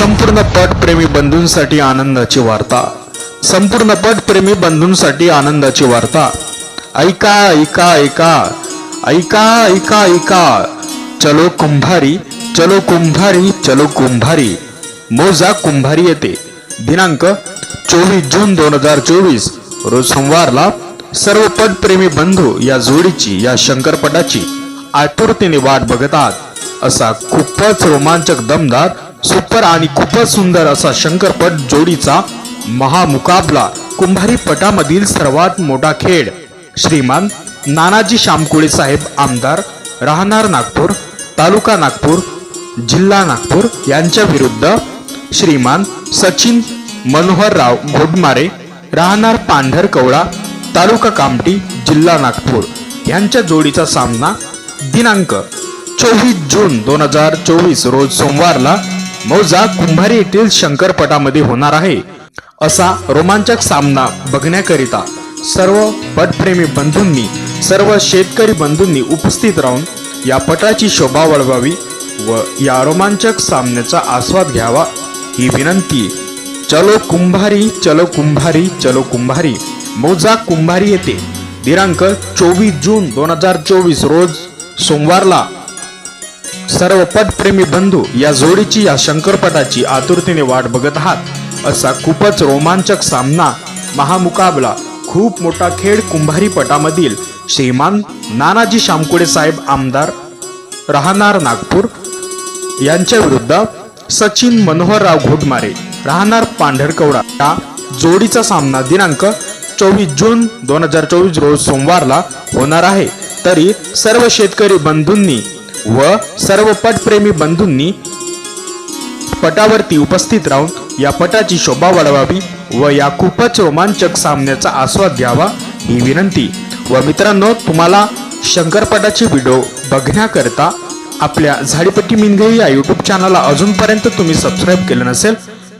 संपूर्ण पटप्रेमी बंधूंसाठी आनंदाची वार्ता. संपूर्ण पटप्रेमी बंधूंसाठी आनंदाची वार्ता. ऐका ऐका ऐका. ऐका ऐका ऐका. चलो कुंभारी चलो कुंभारी चलो कुंभारी. मोजा कुंभारी येते. दिनांक चोवीस जून दोन हजार चोवीस रोज सोमवारला सर्व पटप्रेमी बंधू या जोडीची या शंकरपटाची आतुरतेने वाट बघतात. असा खूपच रोमांचक दमदार सुपर आणि खूपच सुंदर असा शंकरपट जोडीचा महामुकाबला कुंभारी पटामधील सर्वात मोठा खेळ. श्रीमान नानाजी शामकुळे साहेब आमदार राहणार नागपूर तालुका नागपूर जिल्हा नागपूर यांच्या विरुद्ध श्रीमान सचिन मनोहरराव घोडमारे राहणार पांढर कवळा तालुका कामटी जिल्हा नागपूर यांच्या जोडीचा सामना दिनांक चोवीस जून दोन हजार चोवीस रोज सोमवारला मौजा कुंभारी येथील शंकरपटामध्ये होणार आहे. असा रोमांचक सामना बघण्याकरिता सर्व पटप्रेमी बंधूंनी सर्व शेतकरी बंधूंनी उपस्थित राहून या पटाची शोभा वळवावी व या रोमांचक सामन्याचा आस्वाद घ्यावा ही विनंती. चलो कुंभारी चलो कुंभारी चलो कुंभारी. मौजा कुंभारी येथे. दिनांक चोवीस जून दोन हजार चोवीस रोज सोमवारला सर्व पटप्रेमी बंधू या जोडीची या शंकरपटाची आतुरतेने वाट बघत आहात. असा खूपच रोमांचक सामना महामुकाबला खूप मोठा खेळ कुंभारी पटामधील श्रीमान नानाजी शामकुडे साहेब आमदार राहणार नागपूर यांच्या विरुद्ध सचिन मनोहरराव घोटमारे राहणार पांढरकवडा या जोडीचा सामना दिनांक चोवीस जून दोन हजार चोवीस रोज सोमवारला होणार आहे. तरी सर्व शेतकरी बंधूंनी व सर्व पटप्रेमी बंधूंनी पटावरती उपस्थित राहून या पटाची शोभा वाढवावी व या खूपच रोमांचक सामन्याचा आस्वाद घ्यावा ही विनंती. व मित्रांनो तुम्हाला शंकरपटाचे व्हिडिओ बघण्याकरता आपल्या झाडीपट्टी मिनगई या यूट्यूब चॅनलला अजूनपर्यंत तुम्ही सबस्क्राईब केलं नसेल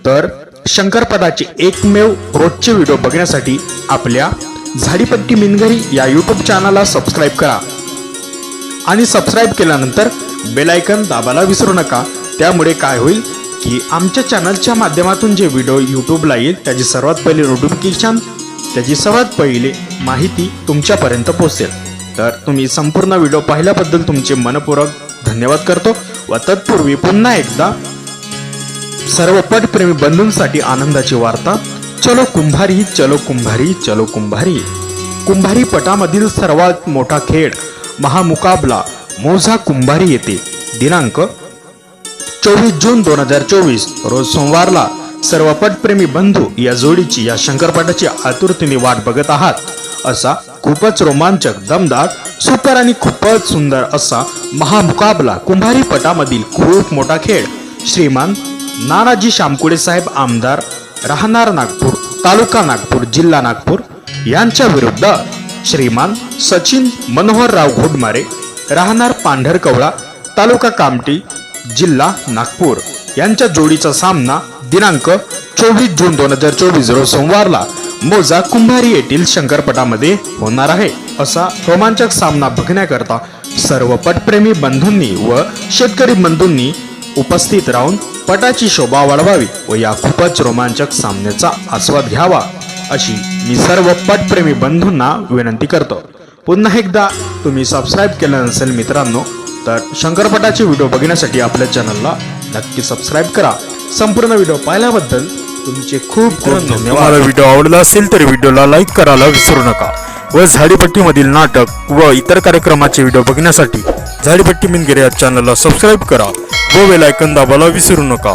तर शंकरपटाचे एकमेव रोजचे व्हिडिओ बघण्यासाठी आपल्या झाडीपट्टी मिनघरी या यूट्यूब चॅनलला सबस्क्राईब करा. आणि सबस्क्राईब केल्यानंतर बेलायकन दाबायला विसरू नका. त्यामुळे काय होईल की आमच्या चॅनलच्या माध्यमातून जे व्हिडिओ यूट्यूबला येईल त्याची सर्वात पहिले नोटिफिकेशन त्याची सर्वात पहिले माहिती तुमच्यापर्यंत पोहोचेल. तर तुम्ही संपूर्ण व्हिडिओ पाहिल्याबद्दल तुमचे मनपूर्वक धन्यवाद करतो व तत्पूर्वी पुन्हा एकदा सर्व पटप्रेमी बंधूंसाठी आनंदाची वार्ता. चलो कुंभारी चलो कुंभारी चलो कुंभारी. कुंभारी पटामधील सर्वात मोठा खेळ महामुकाबला मोझा कुंभारी येथे दिनांक चोवीस जून दोन हजार चोवीस रोज सोमवारला सर्व पटप्रेमी बंधू या जोडीची या शंकरपटाची आतुरतेने वाट बघत आहात. असा खूपच रोमांचक दमदार सुपर आणि खूपच सुंदर असा महामुकाबला कुंभारी पटामधील खूप मोठा खेळ. श्रीमान नानाजी शामकुडे साहेब आमदार राहणार नागपूर तालुका नागपूर जिल्हा नागपूर यांच्या विरुद्ध श्रीमान सचिन मनोहरराव घोडमारे राहणार पांढरकवळा तालुका कामटी जिल्हा नागपूर. यांच्या जोडीचा सामना दिनांक चोवीस जून दोन हजार चोवीस रोज सोमवारला मोजा कुंभारी येथील शंकरपटामध्ये होणार आहे. असा रोमांचक सामना बघण्याकरता सर्व पटप्रेमी बंधूंनी व शेतकरी बंधूंनी उपस्थित राहून पटाची शोभा वाढवावी व या खूपच रोमांचक सामन्याचा आस्वाद घ्यावा. अशी मी सर्व पटप्रेमी बंधूंना विनंती करतो. पुन्हा एकदा तुम्ही सबस्क्राईब केलं नसेल मित्रांनो तर शंकरपटाचे व्हिडिओ बघण्यासाठी आपल्या चॅनलला नक्की सबस्क्राईब करा. संपूर्ण व्हिडिओ पाहिल्याबद्दल तुमचे खूप खूप धन्यवाद. व्हिडिओ आवडला असेल तर व्हिडिओला लाईक करायला विसरू नका. व झाडीपट्टीमधील नाटक व इतर कार्यक्रमाचे व्हिडिओ बघण्यासाठी झाडीपट्टी मिनगिरे या चॅनलला सबस्क्राईब करा. व बेल आयकन दाबायला विसरू नका.